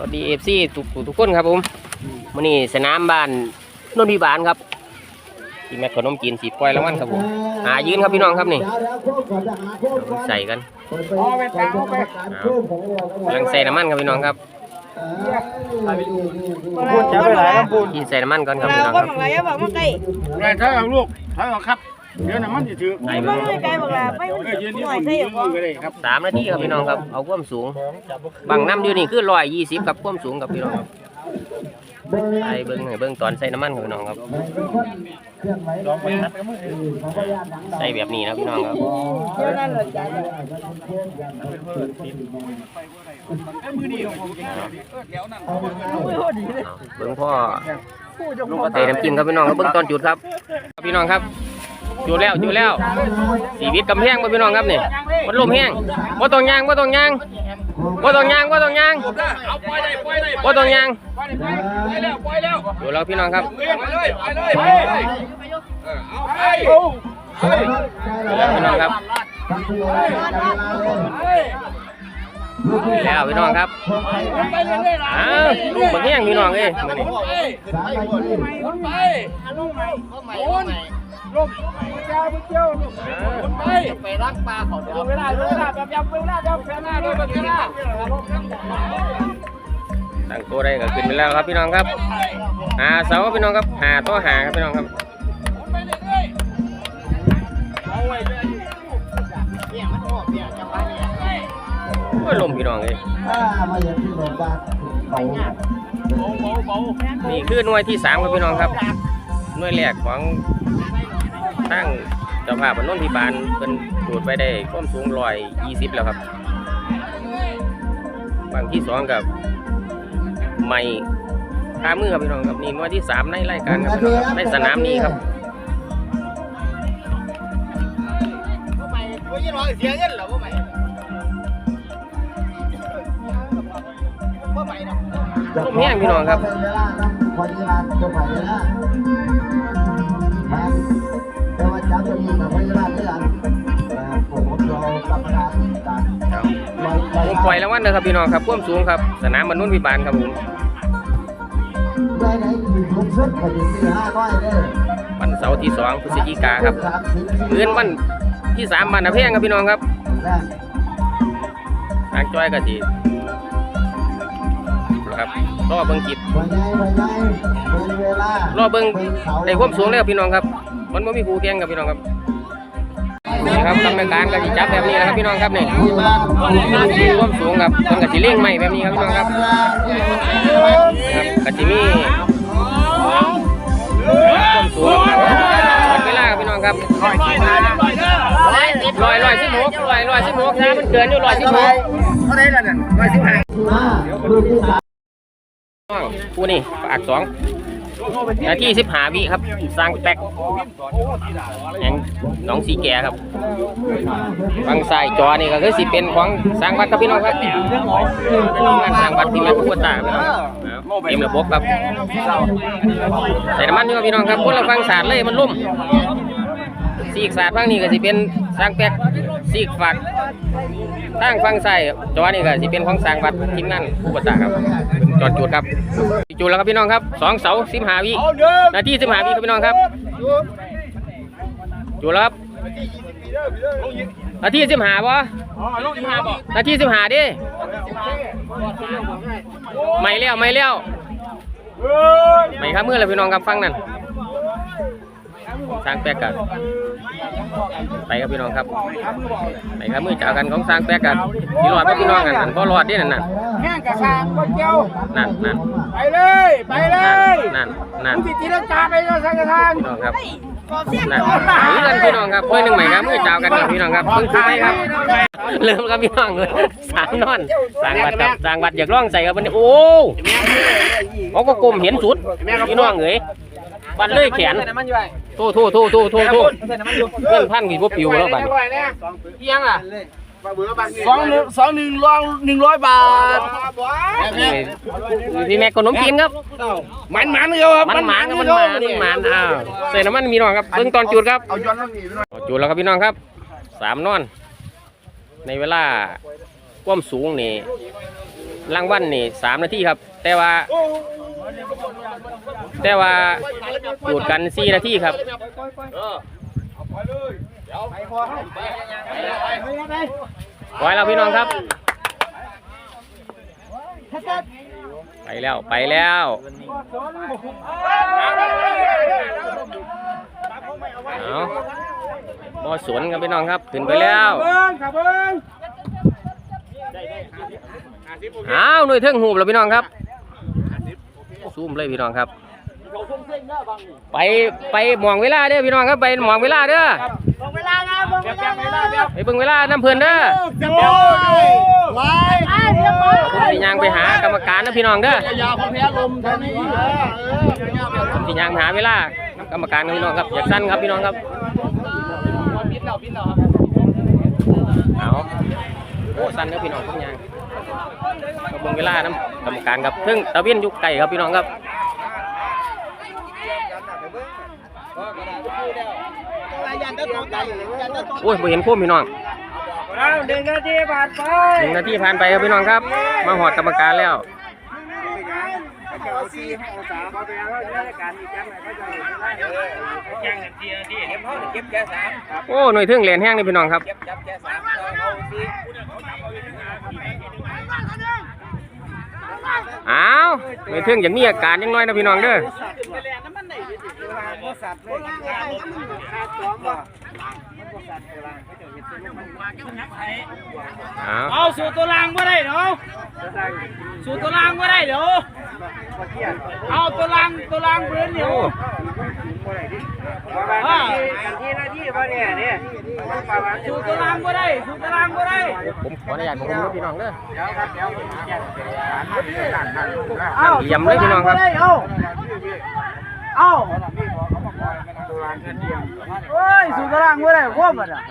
วัสดีเอฟซีทุกทุกคนครับผมวันนี้สนามบ้านนนทิบาลครับที่แม่ขนมจีนสีปล่อยรางวัลครับผมหายืนครับพี่น้องครับนี่ใส่กันกำลังใส่น้ำมันครับพี่น้องครับพูดจะไปไหนครับพูดที่ใส่น้ำมันก่อนครับพี่น้องคคนรับบอกอะไรบอกมาไกลไงถ้าเอาลูกถ้าเอาครับ เดี๋ยวน้ำมันจะถือใส่ไม่ไปไม่ไกลบอกละไปเออยืนหนี่น่อยยืใส่นอยู่บ่ก็ได้ครับสามนาทีครับพี่น้องครับเอาความสูงบังน้ำอยู่นี่คือร้อยยี่สิบครับความสูงครับพี่น้องครับใส่เบิ้งให้เบิ้งตอนใส่น้ำมันครับพี่น้องครับใส่แบบนี้นะพี่น้องครับนั่นเหรอจ้ะเอาเบิ้งพ่อใส่น้ำจิ้มครับพี่น้องครับเบิ้งตอนจุดครับครับพี่น้องครับ จุดแล้วจุดแล้วสีวิตกำแพงครับพี่น้องครับนี่มันลมแห้งว่าต้องยางว่าต้องยางว่าต้องยางว่าต้องยางว่าต้องยางดูแล้วพี่น้องครับดูแล้วพี่น้องครับแล้วพี่น้องครับอ้าวลูกบักแห้งพี่น้องเอ้ยมื้ ลงมือเจ้ามือเจ้าลงไปไปรักปลาของเราเวลาเวลาแบบยำเวลาแบบแค่หน้าด้วยแบบแค่หน้าตั้งตัวได้ก็ขึ้นไปแล้วครับพี่น้องครับหาเสาครับพี่น้องครับหาตัวหาครับพี่น้องครับก็ลมพี่น้องเอยนี่คือหน่วยที่สามครับพี่น้องครับหน่วยแรกของ ตั้งเจ้าภาพบรรนนพิบาลเป็นจูดไปได้ความสูงร้อยยี่สิบแล้วครับ บางที่สองกับใหม่ข้ามือครับพี่น้องครับนี่หน่วยที่สามในรายการครับพี่น้องครับในสนามนี้ครับลมแห้งพี่น้องครับ ผมปล่อยรางวัลนะครับพี่น้องครับควมสูงครับสนามมนุษย์วิบาลครับผมวันเสาร์ที่สองพฤศจิกาครับเดือนวันที่สามวันนะเพียงครับพี่น้องครับทางจ้อยกะทีครับรอเบิ้งจิตรอเบิ้งในความสูงแล้วพี่น้องครับ มันไม่มีครูแข่งครับพี่น้องครับนี่ครับกรรมการก็จะจับแบบนี้นะครับพี่น้องครับนี่ความสูงครับมันก็จะเลี้ยงไม่แบบนี้ครับพี่น้องครับครับก็จะมีความสูงวัดเวลาครับพี่น้องครับลอยลอยสิบหกลอยลอยสิบหกนะมันเกินอยู่ลอยสิบหกเท่าไหร่ล่ะเนี่ยร้อยสิบห้าคู่นี่ปากสอง นาทีสิบหาวิครับสร้างแตกอย่างน้องสีแก่ครับฟังสายจอนี่ก็คือสิเป็นของสร้างวัดครับพี่น้องครับงานสร้างวัดที่แม่พุทธตาพี่น้องเต็มระบบครับใส่น้ำมันนี่ครับพี่น้องครับคนเราฟังศาสตร์เลยมันลุ่ม สีกศาสตร์ฟังนี่ก็สิเป็นสร้างแตกสีกฝักตั้งฟังใส่จอนี่ก็สิเป็นของสร้างวัดทีมงานผู้ประตาครับจอดจุดครับจุดแล้วครับพี่น้องครับสองเสาสิบหาวินาทีสิบหาวิครับพี่น้องครับจุดแล้วครับนาทีสิบหาปะนาทีสิบหาดิไม่เลี้ยวไม่เลี้ยวไม่ครับมือเลยพี่น้องครับฟังนั่น สร้างแป๊กกันไปครับพี่น้องครับไปครับมือจ่ากันของสร้างแป๊กกันพี่รอดกับพี่น้องกันนั่นก็รอดดินั่นน่ะแห้งกระซังก็เจียวนั่นนั่นไปเลยไปเลยนั่นนั่นผู้ติดตีลังกาไปก็สังกทานพี่น้องครับขอบเสียงนั่นก่อนหนีกันพี่น้องครับเพื่อนหนึ่งใหม่ครับมือจ่ากันครับพี่น้องครับเพิ่งคุยครับเริ่มครับพี่น้องเลยสางนอนสางวัดครับสางวัดอยากร้องใส่ครับวันนี้โอ้เขาก็กลมเห็นสุดพี่น้องเอ้ยบันเลยแขนโทษโทษโทษโทษโทษโทษเพื่อนพันกี่พวกปิวแล้วบัดเอียงอะสองหนึ่งสองหนึ่งร้อยหนึ่งร้อยบาทนี่พี่แม็กขนมจีนครับมันมันเดียวครับมันหมานครับมันหมานมันหมานอ้าวใส่น้ำมันมีน้องครับเบิ่งตอนจุดครับเอาย้อนลงนี่หน่อยเอาจุดแล้วครับพี่น้องครับสามนอน ในเวลาความสูงนี่รางวัลนี่สามนาทีครับ แต่ว่า แต่ว่าจูดกันสี่นาทีครับไว้แล้วพี่น้องครับ ไปแล้วไปแล้วเอาบอสวนกันพี่น้องครับขึ้นไปแล้วเบิ้งครับเบิ้งอ้าวหน่วยเทิงหูบแล้วพี่น้องครับ ซูมเลยพี่น้องครับ ไปไปหมองเวลาเด้อพี่น้องครับไปหมองเวลาเด้อบอกเวลานะบอกเวลานะไปเบิ่งเวลาน้ำเพลินเด้อเดี๋ยวไว้อ่าเดี๋ยวมาผมสิยางไปหากรรมการนะพี่น้องเด้อยาวคนแพ้ลมท่านี้ผมสิยางไปหาเวลากรรมการนะพี่น้องครับอยากสั้นครับพี่น้องครับเอาโอ้สั้นครับพี่น้องทุกอย่าง ก็เบิ่งเวลาน้ำกรรมการครับซึ่งตะเวียนอยุกไก่ครับพี่น้องครับยันตะตองใจยันตะตองโอ้ยบ่เห็นโค้มพี่น้องอ้าวหนึ่งนาทีผ่านไปหนึ่งนาทีผ่านไปครับพี่น้องครับ มาหอดกรรมการแล้วเอาสี่เอาสามเอาไปแล้วราชการอีกจังไหนก็จะเห็นได้แข่งนาทีนาทีเก็บห้องเก็บแค่สามโอ้หน่วยเทิงเหรียญแห้งนี่พี่น้องครับ อาสี่อ้าวหน่วยเทิงอย่างมีอาการยังน้อยนะพี่น้องเด้อสัตว์เลยขาดสองบ่อ้าวเอาสู่ตัวรางบ่ได้เนาะสู่ตัวรางบ่ได้เดี๋ยวเอาตัวรางตัวรางเพื่อนเดี๋ยวโอ้ที่หน้าที่บ่เนี่ยเนี่ย สู่ตัวรางบ่ได้สู่ตัวรางบ่ได้ผมขออนุญาตผมรู้พี่น้องเด้อเดี๋ยวครับเดี๋ยวแจ้งเหลี่ยมเลยพี่น้องครับเอาเอาเฮ้ยสู่ตารางบ่ได้ควบมันอะ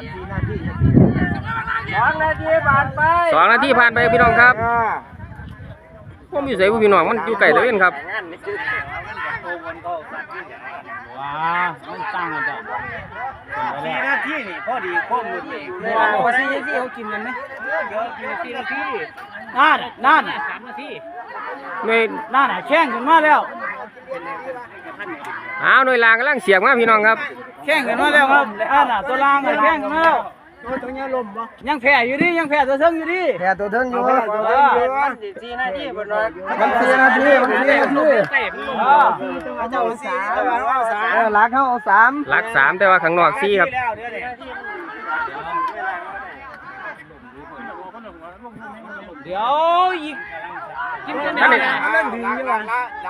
สองนาทีผ่านไปสองนาทีผ่านไปครับพี่น้องครับผมอยู่ใส่พี่น้องมันอยู่ไกลตะเวนครับ ว้ามันตั้งกันจ้ะสี่นาทีนี่พอดีควบหมดเลยพอสี่นาทีเขากินกันไหมเดี๋ยวกินสี่นาทีนั่นนั่นสามนาทีหน่วยนั่นอะแข่งกันมาแล้วอ้าวหน่วยลางกำลังเสียบมาพี่น้องครับ แข่งกันมาแล้วครับอ่าน่ะตัวลางแข่งกันมาแล้ว ยังแพ้อยู่ดิยังแพ้ตัวเทิงอยู่ดิแค่ตัวเทิงอยู่ตัวเทิงอยู่มันสี่นาทีบนรถมันสี่นาทีมันสี่นาทีอ่าเจ้าสี่เจ้าเอาสามเออหลักเขาเอาสามหลักสามแต่ว่าข้างนอกสี่ครับเดี๋ยวอีกกินกันท่านนี่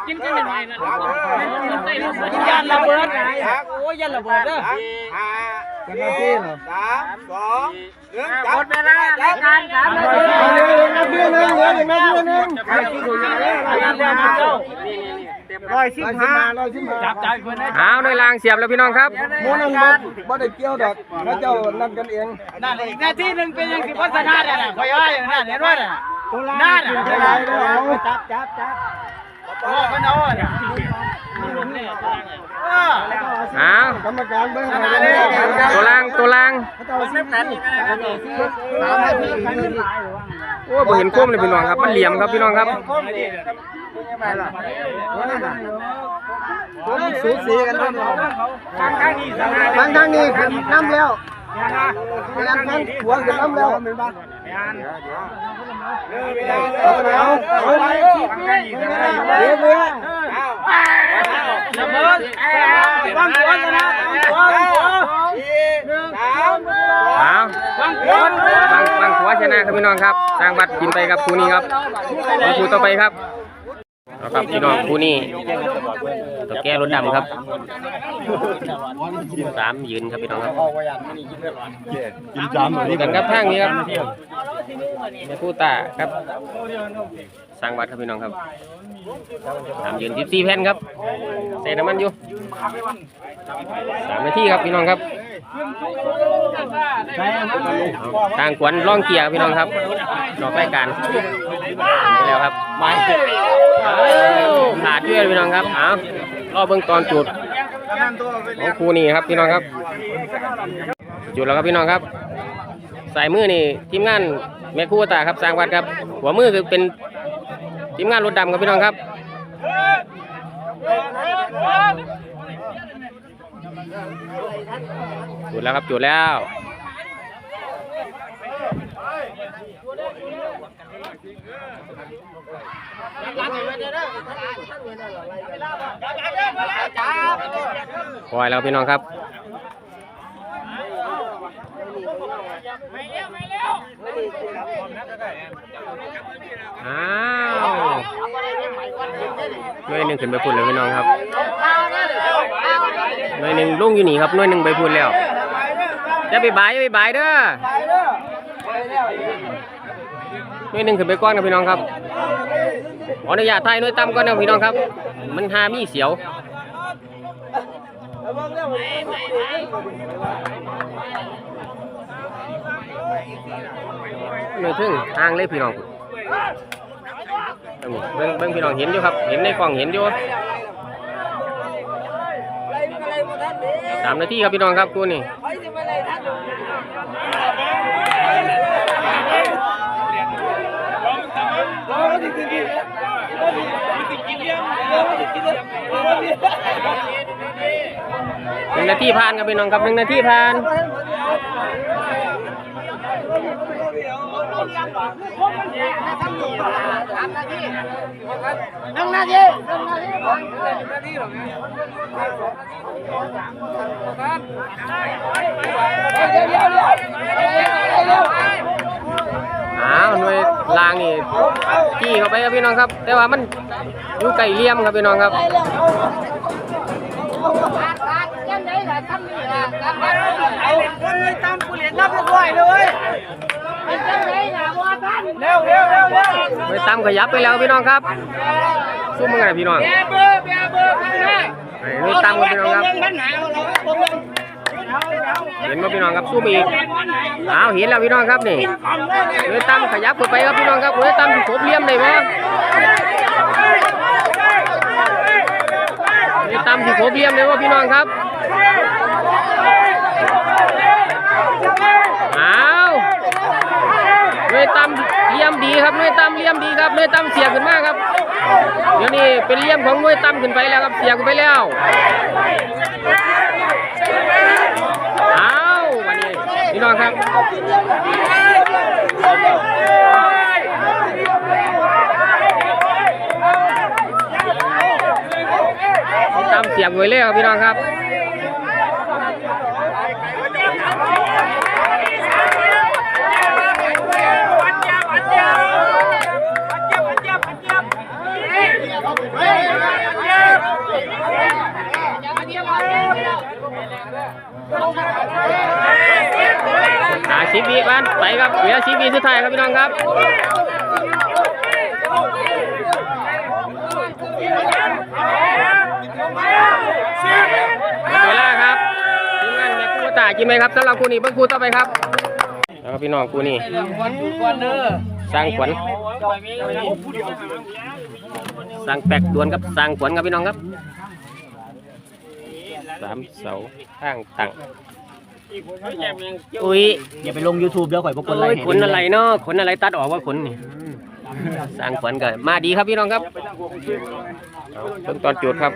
กินกันหน่อยนะยันระเบิดโอ้ยยันระเบิดเด้อ เป็นนาทีเหรอหมดเวลารายการสามนาทีหนึ่งนาทีหนึ่งเหลืออีกนาทีหนึ่งร้อยสิบห้าร้อยสิบห้าจับใจเพื่อนนะอ้าวหน่วยลางเสียบแล้วพี่น้องครับโมนังบ่บ่ได้เกี่ยวดอกเขาเจ้านั่นกันเองนั่นอีกนาทีหนึ่งเป็นยังสิบพัฒนาได้น่ะคอยว่อยนั้นเห็นว่าน่ะนั่นจับจับจับโอ้มันเอาอะเออ อ้าวกรรมการเบิ่งให้ตัวล่างตัวล่างเขาเจ้าสิบนาทีสามนาทีโอ้บ่เห็นโค้มเลยพี่น้องครับ มันเหลี่ยมครับพี่น้องครับผมสูสีกันเนาะทางข้างนี้สามบางทางนี้ขึ้นน้ำแล้วบางทางหัวขึ้นน้ำแล้วเป็นบ้าเอาไปเอาเอาไปเดี๋ยวเดี๋ยวระเบิดวา งหัวชนะวางหัวหนึ่งสามอ้าววางหัวบางบางหัวชนะครับพี่น้องครับสร้างบัตรกินไปครับคู่นี้ครับมาคู่ต่อไปครับแล้วครับพี่น้องคู่นี้ตัวแก้รถดำครับสามยืนครับพี่น้องครับดูกันครับทางนี้ครับแม่คู่ตาครับ สร้างบัตรครับพี่น้องครับสามยืนสิบสี่แผ่นครับใส่น้ำมันอยู่สามนาทีครับพี่น้องครับทางกวนร่องเกียร์พี่น้องครับรอบรายการไปแล้วครับไปขาดด้วยพี่น้องครับเอารอเบื้องตอนจุดของครูนี่ครับพี่น้องครับ จุดแล้วครับพี่น้องครับ สายมือนี่ทีมงานแม่คู่ตาครับสร้างวัดครับ หัวมือคือเป็น ทีมงานรถดำครับพี่น้องครับจุดแล้วครับจุดแล้วปล่อยแล้วพี่น้องครับ อ้าวหน่วยหนึ่งขึ้นไปพุ่นเลยพี่น้องครับหน่วยหนึ่งลุงอยู่นี่ครับหน่วยหนึ่งไปพุ่นแล้วจะไปบายจะไปบายเด้อหน่วยหนึ่งขึ้นไปก้อนครับพี่น้องครับอนุญาตถ่ายหน่วยต่ำก่อนนะพี่น้องครับ มันหามีเสียว ไม่ถึงห่างเลยพี่น้องเบิ่งเบิ่งพี่น้องเห็นอยู่ครับ เห็นในกล้องเห็นอยู่สามนาทีครับพี่น้องครับกูนี่หนึ่งนาทีผ่านครับพี่น้องครับหนึ่งนาทีผ่าน นึ่งนาทีหนึ่งนาทีอ้าวหน่วยลางนี่จี้เข้าไปครับพี่น้องครับ แต่ว่ามันอยู่ไก่เลี่ยมครับพี่น้องครับยังไงล่ะทำนี่ล่ะทำเอาคนเลยตามผู้เรียนับด้วยเลยยังไงล่ะว่า เร็วเร็วเร็วเร็วไปตามขยับไปแล้วพี่น้องครับสู้มึงไงพี่น้องแบเบอร์แบเบอร์ข้างหน้าไปตามกันพี่น้องครับเห็นไหมพี่น้องครับสู้มอีกอ้าวเห็นแล้วพี่น้องครับนี่เลยตามขยับเข้าไปครับพี่น้องครับเลยตามถูกเลี่ยมได้ไหมเลยตามที่โคบเลี่ยมเลยว่าพี่น้องครับอ้าวเลยตามเลี่ยม ดีครับเลยตามเลี่ยมดีครับเลยตามเสียขึ้นมากครับ เดี๋ยวนี้เป็นเลี่ยมของมวยตั้มขึ้นไปแล้วครับเสียขึ้นไปแล้วอ้าววันนี้พี่น้องครับตั้มเสียบไว้เลยครับพี่น้องครับ หาสิบวิกันไปครับเหลือสิบวิสุดท้ายครับพี่น้องครับเวลาครับทีมงานแม่ครูตากินไหมครับสำหรับคู่นี้เบิ่งคู่ต่อไปครับแล้วก็พี่น้องคู่นี้สร้างขวัญ สร้างแปลกดวนครับสร้างขวัญครับพี่น้องครับสามเสาข้างตั้งอุ้ยอย่าไปลง YouTube เดี๋ยวข่อยพวกคนไล่โอ้ยขนอะไรเนาะขนอะไรตัดออกว่าขนนี่สร้างขวัญกันมาดีครับพี่น้องครับเอาเพิ่งตอนจุดครับ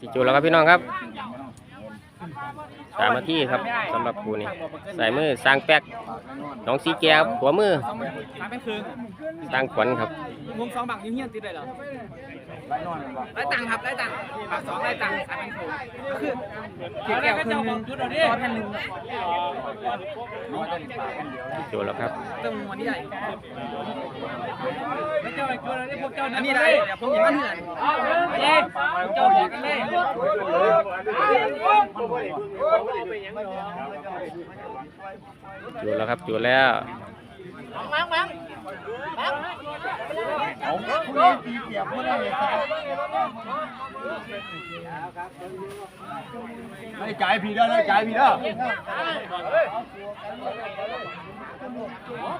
สิจุดแล้วครับพี่น้องครับ สามนาทีครับสำหรับครูนี่ใส่มือสร้างแป๊กน้องสีแก้วหัวมือสามเป็นคืนสร้างขวัญครับวงสองบังยิ้มเฮียนติดเลยเหรอไล่ตังค์ครับไล่ตังค์ปากสองไล่ตังค์สามเป็นคืนก็คือเกี่ยวกับคืนหนึ่งร้อยพันหนึ่งจุดแล้วครับเติมวันนี้ใหญ่อันนี้ได้เดี๋ยวผมหยิบมาเถื่อนไปเลย เจ้าหยิบกันเลยจุดแล้วครับจุดแล้วมังมังไม่จ่ายพี่เด้อเลยจ่ายพี่เด้อ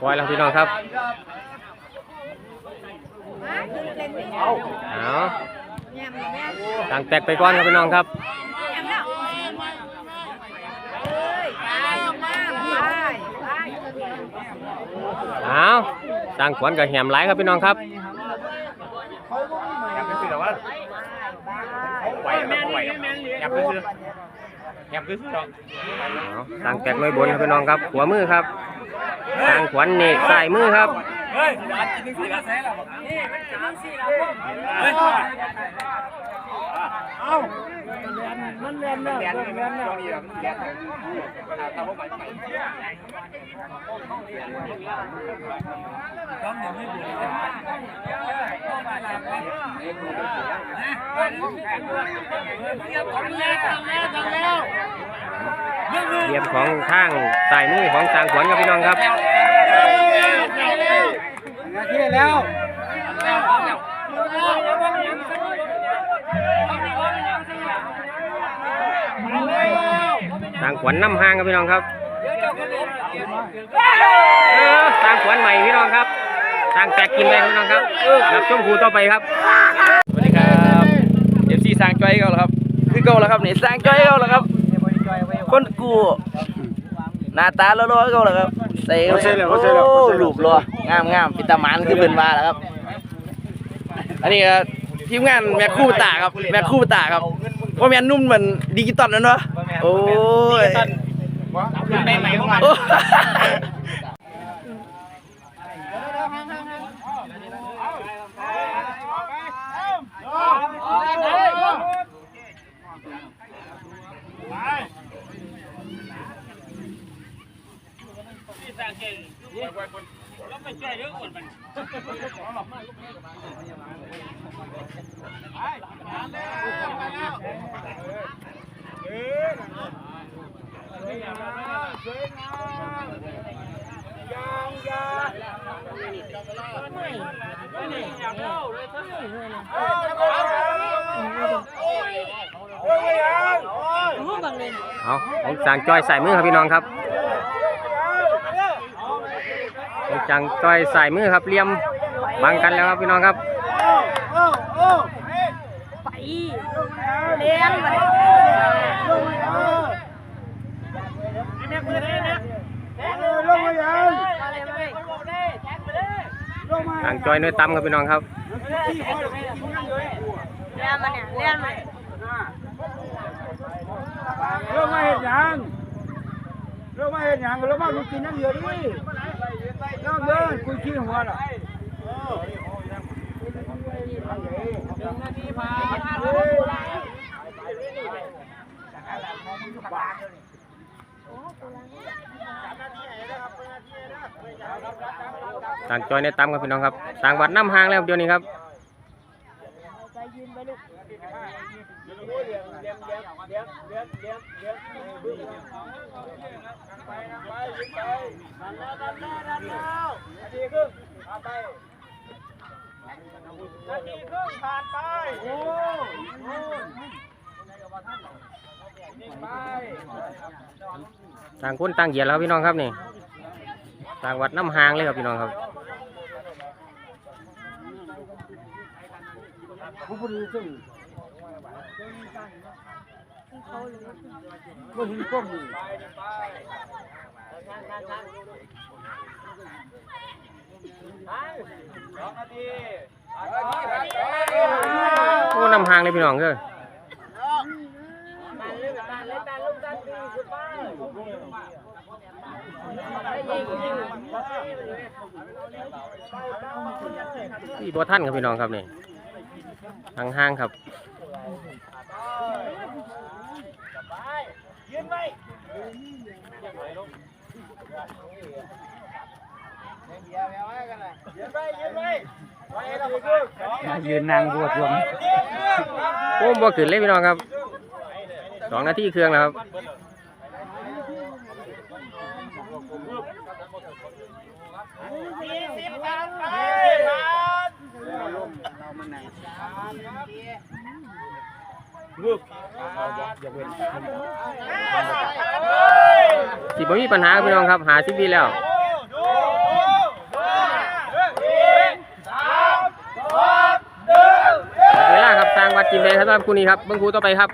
ปล่อยแล้วพี่น้องครับเอา ต่างแตกไปก้อนครับพี่น้องครับอ้าวต่างขวัญกับแหมไหลครับพี่น้องครับแหมซื้อแต่ว่าไหวครัไหวแหมซื้อแสือต่างแตกน้อยบนครับพี่น้องครับ หัวมือครับต่างขวัญนี่ใส่มือครับ เฮ้ยร้านกินสี่ละแสนล้วนี่มันจะมันสี่ละพ่อเฮ้ยเอ้ามันเรียนมันเรียนเรียนเรียนเรียนเรียนเรียนตาผมไปไปต้องอย่างนี้เลยเรียบของแล้วทำแล้วทำแล้วเหลี่ยมของทางสายมือของสร้างขวัญครับพี่น้องครับนา ทีแล้วสร้างขวัญน้ำห้างครับพี่น้องครับเออสร้างขวัญใหม่พี่น้องครับสร้างแตกกินแรงพี่น้องครับรับชมครูต่อไปครับสวัสดีครับเอฟซีสร้างจ้อยเขาแล้วครับคือเก่าแล้วครับนี่สร้างจ้อยเขาแล้วครับ คนกู หน้าตาล้อๆเขาแล้วครับใส่โอ้รูปรองามงามๆปิตามันคือเพิ่นว่าแล้วครับ อันนี้ก็ทีมงานแม่คู่ตาครับแม่คู่ตาครับว่าแม่นนุ่มเหมือนดิจิตอลนั่นเนาะโอ้ยไปใหม่ของมัน โอ้ เอาของจางจอยใส่มือครับพี่น้องครับของ จางจ้อยใส่มือครับเลี่ยมบังกันแล้วครับพี่น้องครับไปเลี้ยงไปจางจ้อยน้อยตั้มครับพี่น้องครับเลี้ยงมันเนี่ยเลี้ยงมันเรื่องมาเห็นยังเรื่องมาเห็นยังเรื่องมาดูกินนั่นเดียวดิ น้องเดินคุยขี้หัวหรอจางจอยน้อยตามครับพี่น้องครับต่างวัดน้ำห้างแล้วเดี๋ยวนี้ครับ ไปยืนไปลูกต่างคนต่างเหยียดแล้วพี่น้องครับนี่ ต่างวัดน้ำหางเลยครับพี่น้องครับ ผู้บริสุทธิ์ก็หินก้มอยู่โอ้นำหางเลยพี่น้องเด้อที่บัวท่านครับพี่น้องครับนี่ ทางห้างครับยืนนางบวชรวมโอ้บ่ขึ้นเลยพี่น้องครับสองนาทีเครื่องแล้วครับสี่สิบ่ เรามันไหนงืบอย่าเว้นสิบมีปัญหาพี่น้องครับหาสิบปีแล้วเวลาครับสร้างวัดจิมเลยครับสำหรับคู่นี้ครับเบิ่งคู่ต่อไปครับ